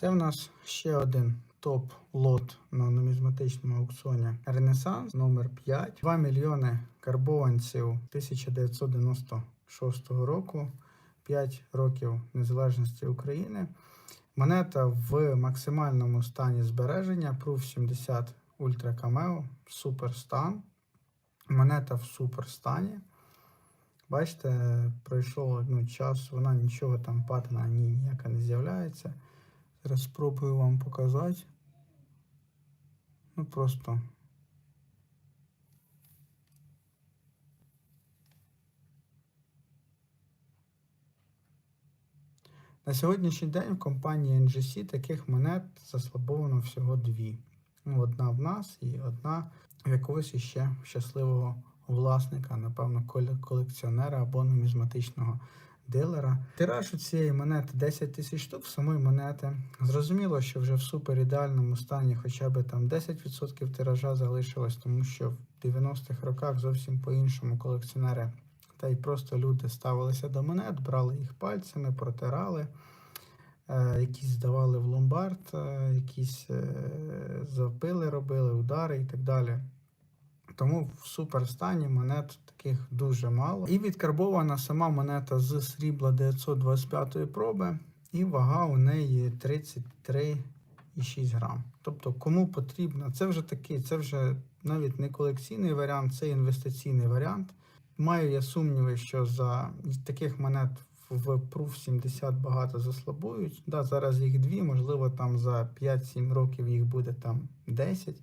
Це в нас ще один топ-лот на нумізматичному аукціоні Ренесанс номер 5 2 мільйони карбованців 1996 року, 5 років незалежності України. Монета в максимальному стані збереження Proof 70 Ultra Cameo, супер стан. Монета в супер стані. Бачите, пройшов ну, час, вона нічого там патина ні, ніяка не з'являється. Зараз спробую вам показати. Ну просто. На сьогоднішній день в компанії NGC таких монет заслабовано всього дві. Ну, Одна в нас і одна в якогось іще щасливого власника, напевно, коле- колекціонера або нумізматичного дилера. Тираж у цієї монети 10 тисяч штук самої монети. Зрозуміло, що вже в супер ідеальному стані хоча б там 10% тиража залишилось, тому що в 90-х роках зовсім по-іншому колекціонери та й просто люди ставилися до монет, брали їх пальцями, протирали. Е, якісь здавали в ломбард, е, якісь е, запили робили, удари і так далі. Тому в суперстані монет таких дуже мало. І відкарбована сама монета з срібла 925 проби, і вага у неї 33,6 грам. Тобто, кому потрібно, це вже такий, це вже навіть не колекційний варіант, це інвестиційний варіант. Маю я сумніви, що за таких монет в Proof 70 багато заслабують. Да, зараз їх дві, можливо, там за 5-7 років їх буде там 10.